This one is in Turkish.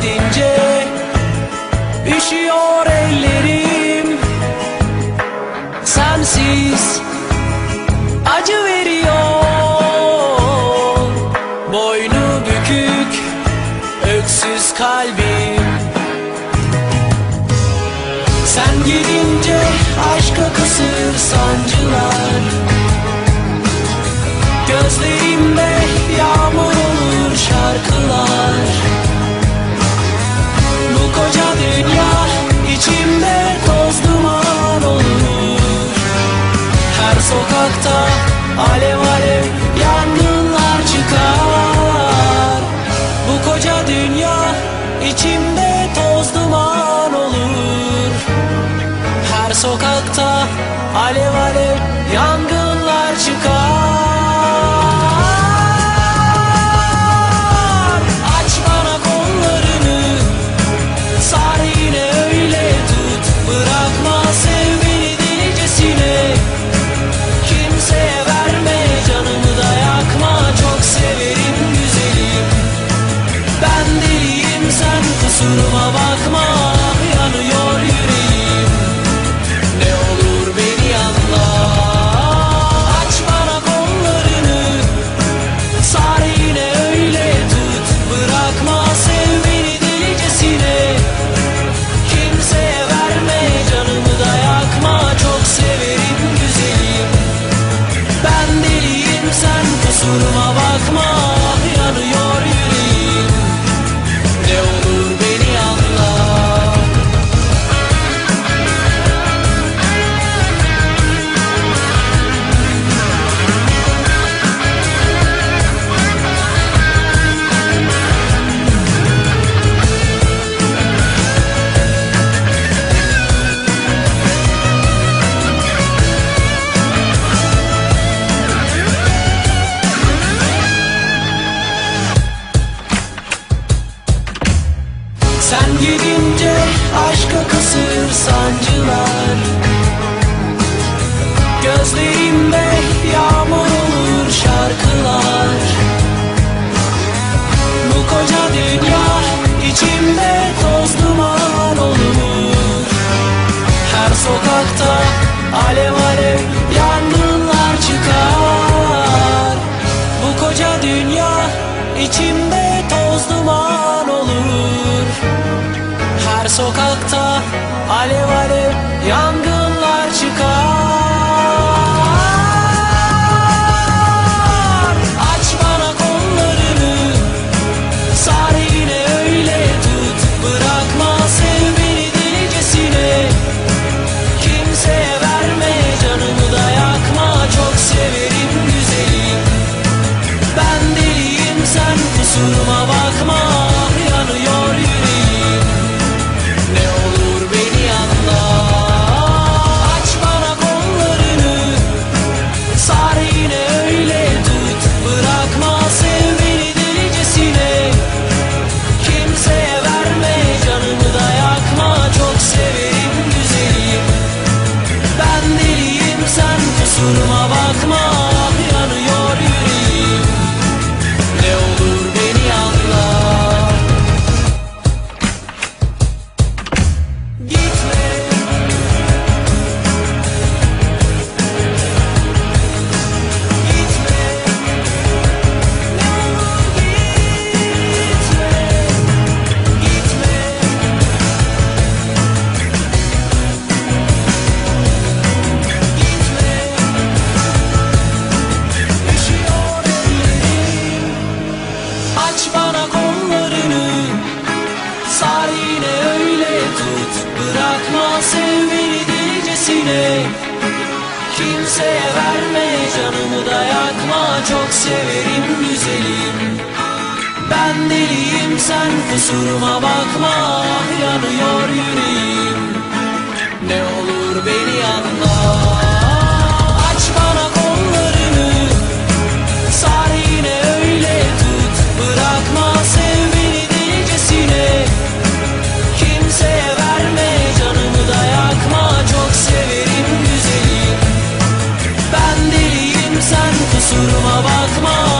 gidince Üşüyor ellerim. Sensiz acı veriyor. Boynu bükük öksüz kalbim. Sen gidince aşka kısır sancılar. Sokakta alev alev yangınlar çıkar. Bu koca dünya içimde toz duman olur. Her sokakta alev alev yangınlar kusuruma bakma Yanıyor yüreğim. Ne olur beni anla Aç bana kollarını Sar yine öyle tut. Bırakma sev beni delicesine. Kimseye verme canımı da yakma. Çok severim güzelim. Ben deliyim sen kusuruma bakma. Yanıyor gidince aşka kısır sancılar. Gözlerimde yağmur olur şarkılar. Bu koca dünya içimde toz duman olur Her sokakta alev alev yangınlar çıkar. Bu koca dünya içimde toz duman sokakta alev alev yangınlar çıkar. Aç bana kollarını Sar yine öyle tut. Bırakma sev beni Kimseye verme canımı da yakma. Çok severim güzelim Ben deliyim sen kusuruma kusuruma bakma Kimseye verme canımı da yakma. Çok severim güzelim Ben deliyim sen kusuruma bakma. Yanıyor yüreğim. Ne olur beni kusuruma bakma.